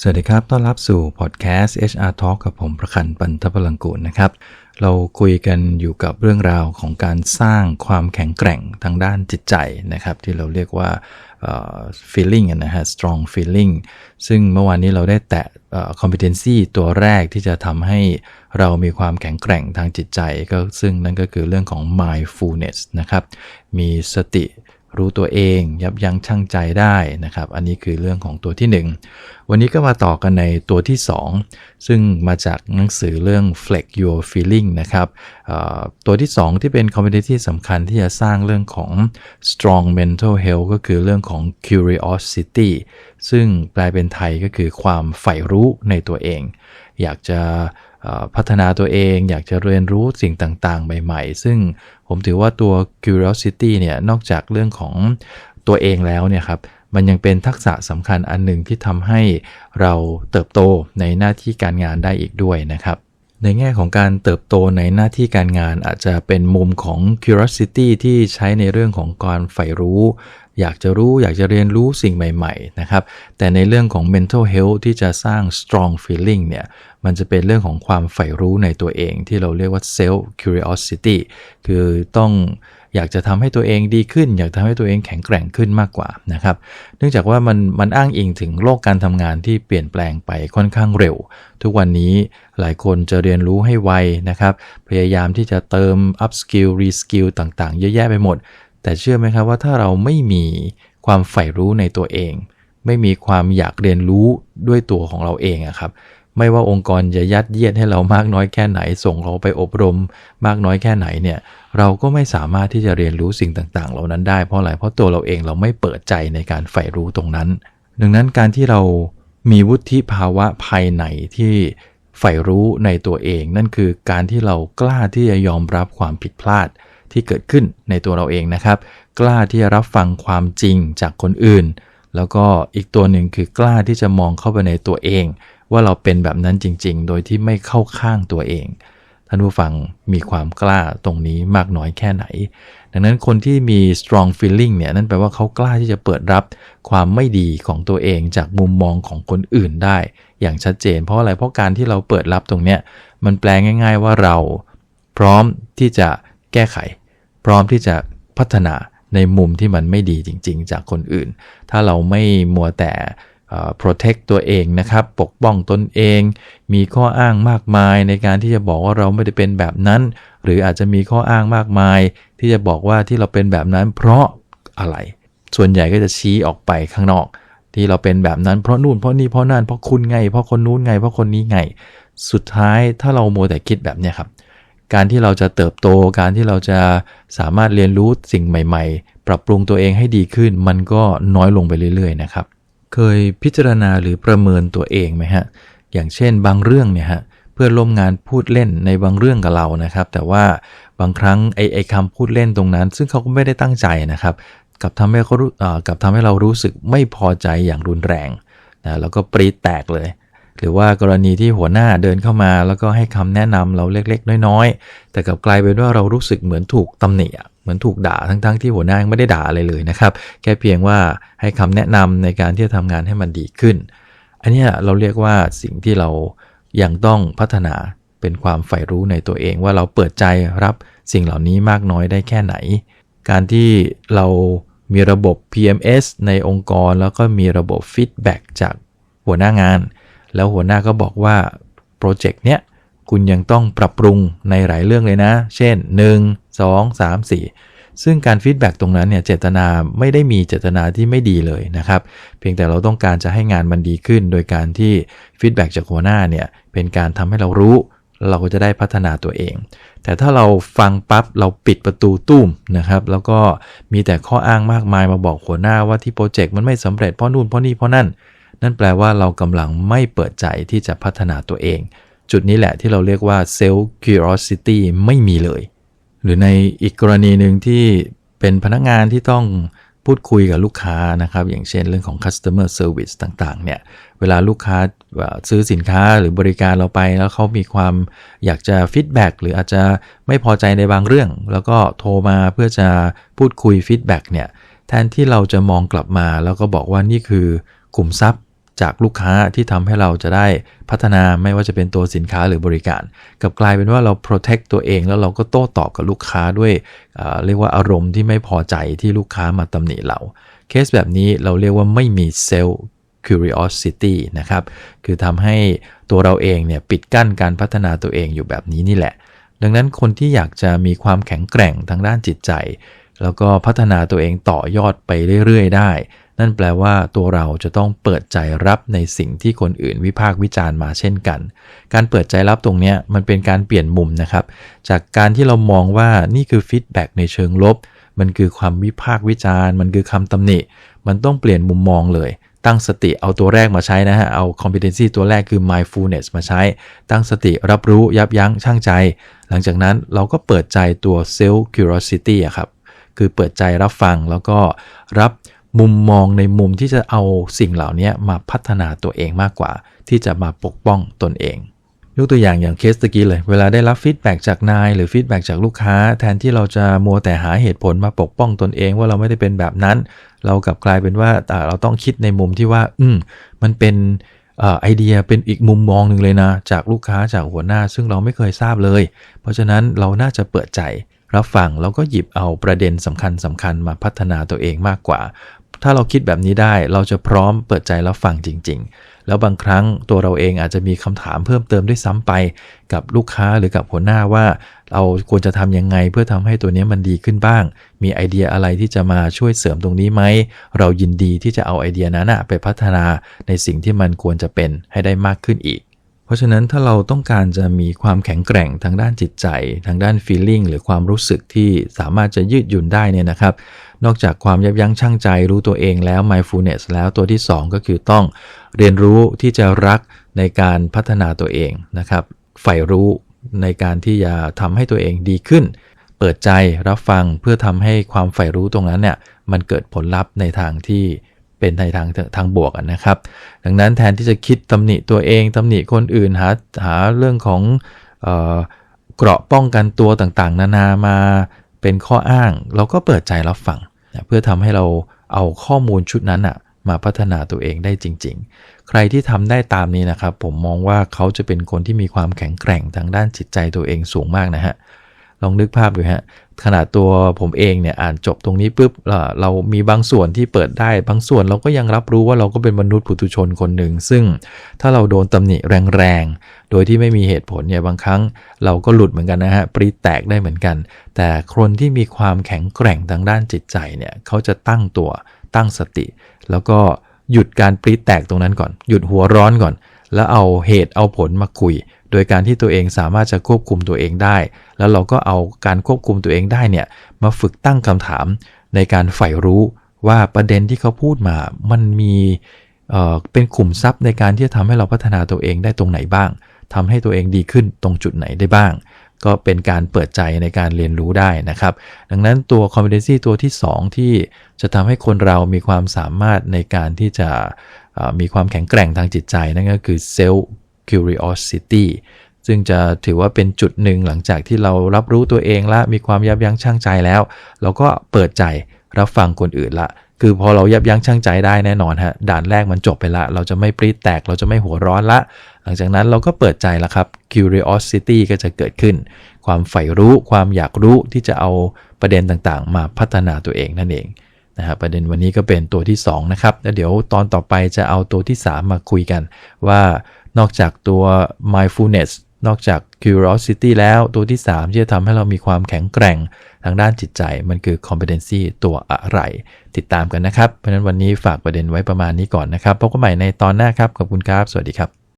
สวัสดีครับ ต้อนรับสู่พอดแคสต์ HR Talk กับผมประคันปันทพลังกูลนะครับ เราคุยกันอยู่กับเรื่องราวของการสร้างความแข็งแกร่งทางด้านจิตใจนะครับ ที่เราเรียกว่า feeling นะฮะ strong feeling ซึ่งเมื่อวานนี้เราได้แตะ competency ตัวแรกที่จะทำให้เรามีความแข็งแกร่งทางจิตใจ ก็ซึ่งนั่นก็คือเรื่องของ mindfulness นะครับ มีสติ รู้ตัวเอง ยับยั้งชั่งใจได้นะครับ อันนี้คือเรื่องของตัวที่ 1 วันนี้ก็มาต่อกันในตัวที่ 2 ซึ่งมาจากหนังสือเรื่อง Flex Your Feeling นะครับตัวที่ 2 ที่เป็น competency สำคัญที่จะสร้างเรื่องของ strong mental health ก็คือเรื่องของ curiosity ซึ่งแปลเป็นไทยก็คือความใฝ่รู้ในตัวเอง อยากจะ พัฒนาตัวเองอยากจะเรียนรู้สิ่งต่างๆ ใหม่ ๆ ซึ่งผมถือว่าตัว curiosity เนี่ยนอกจากเรื่องของตัวเองแล้วเนี่ยครับมันยังเป็นทักษะสำคัญอันหนึ่งที่ทำให้เราเติบโตในหน้าที่การงานได้อีกด้วยนะครับ ในแง่ของการเติบโตในหน้าที่การงานอาจจะเป็นมุมของ curiosity ที่ใช้ในเรื่องของการใฝ่รู้ อยากจะรู้อยากจะเรียนรู้สิ่งใหม่ๆนะครับ แต่ในเรื่องของ mental health ที่จะสร้าง strong feeling เนี่ยมันจะเป็นเรื่องของความใฝ่รู้ในตัวเองที่เราเรียกว่า self curiosity คือต้องอยากจะทำให้ตัวเองดีขึ้น อยากทำให้ตัวเองแข็งแกร่งขึ้นมากกว่านะครับ เนื่องจากว่ามันมันอ้างอิงถึงโลกการทำงานที่เปลี่ยนแปลงไปค่อนข้างเร็ว ทุกวันนี้หลายคนจะเรียนรู้ให้ไวนะครับ พยายามที่จะเติม up skill re skill ต่างๆ เยอะแยะไปหมด แต่เชื่อไหมครับว่าถ้าเราไม่มีความใฝ่รู้ในตัวเอง ไม่มีความอยากเรียนรู้ด้วยตัวของเราเองอะครับ ไม่ว่าองค์กรจะยัดเยียดให้เรามากน้อยแค่ไหน ส่งเราไปอบรม มากน้อยแค่ไหนเนี่ย เราก็ไม่สามารถที่จะเรียนรู้สิ่งต่าง ๆ เหล่านั้นได้เพราะอะไรเพราะตัวเราเองเราไม่เปิดใจในการใฝ่รู้ตรงนั้น ดังนั้นการที่เรามีวุฒิภาวะภายในที่ใฝ่รู้ในตัวเอง นั่นคือการที่เรากล้าที่จะยอมรับความผิดพลาด ที่เกิดขึ้นในตัวเราเองนะครับ กล้าที่จะรับฟังความจริงจากคนอื่น แล้วก็อีกตัวหนึ่งคือกล้าที่จะมองเข้าไปในตัวเอง ว่าเราเป็นแบบนั้นจริง ๆ โดยที่ไม่เข้าข้างตัวเองท่านผู้ฟังมีความกล้าตรงนี้มากน้อยแค่ไหน ดังนั้นคนที่มี strong feeling เนี่ยนั่นแปลว่าเขากล้าที่จะเปิดรับความไม่ดีของตัวเองจากมุมมองของคนอื่นได้ อย่างชัดเจน เพราะอะไรเพราะการที่เราเปิดรับตรงเนี้ยมันแปลง่าย ๆว่าเราพร้อมที่จะแก้ไข พร้อมที่จะพัฒนาในมุมที่มันไม่ดีจริง ๆ จากคนอื่น ถ้าเราไม่มัวแต่ protect ตัวเองนะครับ ปกป้องตนเอง มีข้ออ้างมากมายในการที่จะบอกว่าเราไม่ได้เป็นแบบนั้น หรืออาจจะมีข้ออ้างมากมาย ที่จะบอกว่าที่เราเป็นแบบนั้น เพราะอะไร ส่วนใหญ่ก็จะชี้ออกไปข้างนอก ที่เราเป็นแบบนั้นเพราะนู่นเพราะนี่เพราะนั่นเพราะคุณไง เพราะคนนู้นไง เพราะคนนี้ไง สุดท้ายถ้าเราโมแต่คิดแบบนี้ครับ การที่เราจะเติบโต การที่เราจะสามารถเรียนรู้สิ่งใหม่ๆ ปรับปรุงตัวเองให้ดีขึ้น มันก็น้อยลงไปเรื่อยๆนะครับ เคยพิจารณาหรือประเมินตัวเองไหมฮะ อย่างเช่นบางเรื่องเนี่ยฮะเพื่อนร่วมงานพูดเล่นในบางเรื่องกับเรานะครับ แต่ว่าบางครั้งไอ้ไอคำพูดเล่นตรงนั้น ซึ่งเขาก็ไม่ได้ตั้งใจนะครับกับทำให้เขากับทำให้เรารู้สึกไม่พอใจอย่างรุนแรงนะแล้วก็ปรีแตกเลย หรือว่ากรณีที่หัวหน้าเดินเข้ามา แล้วก็ให้คำแนะนำเราเล็ก ๆ น้อยๆ แต่กับกลายเป็นว่าเรารู้สึกเหมือนถูกตำหนิเหมือนถูกด่าทั้งๆทที่หัวหน้าไม่ได้ด่าอะไรเลยนะครับ แค่เพียงว่าให้คำแนะนำในการที่จะทำงานให้มันดีขึ้น อันนี้เราเรียกว่าสิ่งที่เรายังต้องพัฒนาเป็นความใฝ่รู้ในตัวเองว่าเราเปิดใจรับสิ่งเหล่านี้มากน้อยได้แค่ไหน การที่เรามีระบบ PMS ในองค์กร แล้วก็มีระบบฟีดแบ็จากหัวหน้างาน แล้วหัวหน้าก็บอกว่าโปรเจกต์เนี้ยคุณยังต้องปรับปรุงในหลายเรื่องเลยนะ เช่น 1 2 3 4 ซึ่งการฟีดแบ็ตรงนั้นเนี่ยเจตนาไม่ได้มีเจตนาที่ไม่ดีเลยนะครับ เพียงแต่เราต้องการจะให้งานมันดีขึ้น โดยการที่ฟีดแบ็จากหัวหน้าเนี่ยเป็นการทำให้เรารู้เราก็จะได้พัฒนาตัวเอง แต่ถ้าเราฟังปับ๊บเราปิดประตูตุ้มนะครับ แล้วก็มีแต่ข้ออ้างมากมายมาบอกหัวหน้าว่าที่โปรเจกต์มันไม่สำเร็จเพราะนู่นเพราะนี่เพราะนั่น นั่นแปลว่าเรากำลังไม่เปิดใจที่จะพัฒนาตัวเอง จุดนี้แหละที่เราเรียกว่า self curiosity ไม่มีเลย หรือในอีกกรณีหนึ่งที่เป็นพนักงานที่ต้องพูดคุยกับลูกค้านะครับ อย่างเช่นเรื่องของ customer service ต่างๆ เนี่ย เวลาลูกค้าซื้อสินค้าหรือบริการเราไป แล้วเขามีความอยากจะฟีดแบ็กหรืออาจจะไม่พอใจในบางเรื่อง แล้วก็โทรมาเพื่อจะพูดคุยฟีดแบ็กเนี่ย แทนที่เราจะมองกลับมาแล้วก็บอกว่านี่คือขุมทรัพย์ จากลูกค้าที่ทำให้เราจะได้พัฒนาไม่ว่าจะเป็นตัวสินค้าหรือบริการ กับกลายเป็นว่าเรา protect ตัวเอง แล้วเราก็โต้ตอบกับลูกค้าด้วยเรียกว่าอารมณ์ที่ไม่พอใจที่ลูกค้ามาตำหนิเรา เคสแบบนี้เราเรียกว่าไม่มี self curiosity นะครับ คือทำให้ตัวเราเองเนี่ยปิดกั้นการพัฒนาตัวเองอยู่แบบนี้นี่แหละ ดังนั้นคนที่อยากจะมีความแข็งแกร่งทางด้านจิตใจ แล้วก็พัฒนาตัวเองต่อยอดไปเรื่อย ๆ ได้ นั่นแปลว่าตัวเราจะต้องเปิดใจรับในสิ่งที่คนอื่นวิพากษ์วิจารณ์มาเช่นกัน การเปิดใจรับตรงนี้มันเป็นการเปลี่ยนมุมนะครับ จากการที่เรามองว่านี่คือฟีดแบ็กในเชิงลบ มันคือความวิพากษ์วิจารณ์ มันคือคำตำหนิ มันต้องเปลี่ยนมุมมองเลย ตั้งสติเอาตัวแรกมาใช้นะฮะ เอา competency ตัวแรกคือ mindfulness มาใช้ ตั้งสติรับรู้ยับยั้งชั่งใจ หลังจากนั้นเราก็เปิดใจตัว self curiosity อะครับ คือเปิดใจรับฟังแล้วก็รับ มุมมองในมุมที่จะเอาสิ่งเหล่านี้มาพัฒนาตัวเองมากกว่า ที่จะมาปกป้องตนเอง ยกตัวอย่างอย่างเคสตะกี้เลย เวลาได้รับฟีดแบ็จากนายหรือฟีดแบ็จากลูกค้า แทนที่เราจะมัวแต่หาเหตุผลมาปกป้องตนเองว่าเราไม่ได้เป็นแบบนั้น เรากลับกลายเป็นว่าเราต้องคิดในมุมที่ว่า อืมมันเป็นไอเดียเป็นอีกมุมมองหนึ่งเลยนะ จากลูกค้าจากหัวหน้า ซึ่งเราไม่เคยทราบเลย เพราะฉะนั้นเราน่าจะเปิดใจรับฟังแล้วก็หยิบเอาประเด็นสำคัญสำคัญมาพัฒนาตัวเองมากกว่า ถ้าเราคิดแบบนี้ได้เราจะพร้อมเปิดใจรับฟังจริง ๆ แล้วบางครั้งตัวเราเองอาจจะมีคำถามเพิ่มเติมด้วยซ้ำไป กับลูกค้าหรือกับหัวหน้าว่า เราควรจะทำยังไงเพื่อทำให้ตัวนี้มันดีขึ้นบ้าง มีไอเดียอะไรที่จะมาช่วยเสริมตรงนี้ไหม เรายินดีที่จะเอาไอเดียนั้นไปพัฒนาในสิ่งที่มันควรจะเป็นให้ได้มากขึ้นอีก ราะฉะนั้นถ้าเราต้องการจะมีความแข็งแกร่งทางด้านจิตใจ ทางด้าน feeling หรือความรู้สึกที่สามารถจะยืดหยุ่นได้เนี่ยนะครับ นอกจากความยับยั้งชั่งใจรู้ตัวเองแล้ว mindfulness แล้วตัวที่ 2 ก็คือต้องเรียนรู้ที่จะรักในการพัฒนาตัวเองนะครับใฝ่รู้ในการที่จะทำให้ตัวเองดีขึ้น เปิดใจรับฟังเพื่อทำให้ความใฝ่รู้ตรงนั้นเนี่ยมันเกิดผลลัพธ์ในทางที่ เป็นในทางทางบวกนะครับ ดังนั้นแทนที่จะคิดตำหนิตัวเองตำหนิคนอื่นหาหาเรื่องของเเกราะป้องกันตัวต่างๆ นานามาเป็นข้ออ้าง เราก็เปิดใจรับฟังเพื่อทำให้เราเอาข้อมูลชุดนั้นอะมาพัฒนาตัวเองได้จริง ๆ ใครที่ทำได้ตามนี้นะครับ ผมมองว่าเขาจะเป็นคนที่มีความแข็งแกร่งทางด้านจิตใจตัวเองสูงมากนะฮะ ลองนึกภาพดูฮะขนาดตัวผมเองเนี่ยอ่านจบตรงนี้ปุ๊บเรามีบางส่วนที่เปิดได้ บางส่วนเราก็ยังรับรู้ว่าเราก็เป็นมนุษย์ปุถุชนคนหนึ่ง ซึ่งถ้าเราโดนตำหนิแรงๆ โดยที่ไม่มีเหตุผลเนี่ยบางครั้งเราก็หลุดเหมือนกันนะฮะปรีแตกได้เหมือนกัน แต่คนที่มีความแข็งแกร่งทางด้านจิตใจเนี่ยเขาจะตั้งตัวตั้งสติ แล้วก็หยุดการปรีแตกตรงนั้นก่อน หยุดหัวร้อนก่อน แล้วเอาเหตุเอาผลมาคุย โดยการที่ตัวเองสามารถจะควบคุมตัวเองได้ แล้วเราก็เอาการควบคุมตัวเองได้เนี่ยมาฝึกตั้งคำถามในการใฝ่รู้ว่าประเด็นที่เขาพูดมามันมีเเป็นขุมทรัพย์ในการที่จะทำให้เราพัฒนาตัวเองได้ตรงไหนบ้างทำให้ตัวเองดีขึ้นตรงจุดไหนได้บ้าง ก็เป็นการเปิดใจในการเรียนรู้ได้นะครับ ดังนั้นตัว competency ตัวที่ 2 ที่จะทำให้คนเรามีความสามารถในการที่จะมีความแข็งแกร่งทางจิตใจนั่นก็คือ self curiosity ซึ่งจะถือว่าเป็นจุดหนึ่งหลังจากที่เรารับรู้ตัวเองและ มีความยับยั้งชั่งใจแล้ว เราก็เปิดใจรับฟังคนอื่นละ คือพอเรายับยั้งชั่งใจได้แน่นอนฮะ ด่านแรกมันจบไปละ เราจะไม่ปรีดแตก เราจะไม่หัวร้อนละ หลังจากนั้นเราก็เปิดใจแล้วครับ curiosity ก็จะเกิดขึ้น ความใฝ่รู้ ความอยากรู้ที่จะเอาประเด็นต่างๆ มาพัฒนาตัวเองนั่นเองนะครับประเด็นวันนี้ก็เป็นตัวที่ 2 นะครับ แล้วเดี๋ยวตอนต่อไปจะเอาตัวที่ 3 มาคุยกันว่า นอกจากตัว mindfulness นอกจาก curiosity แล้วตัวที่ 3 ที่จะทำให้เรามีความแข็งแกร่งทางด้านจิตใจมันคือ competency ตัวอะไร ติดตามกันนะครับ เพราะนั้นวันนี้ฝากประเด็นไว้ประมาณนี้ก่อนนะครับพบกันใหม่ในตอนหน้าครับขอบคุณครับ สวัสดีครับ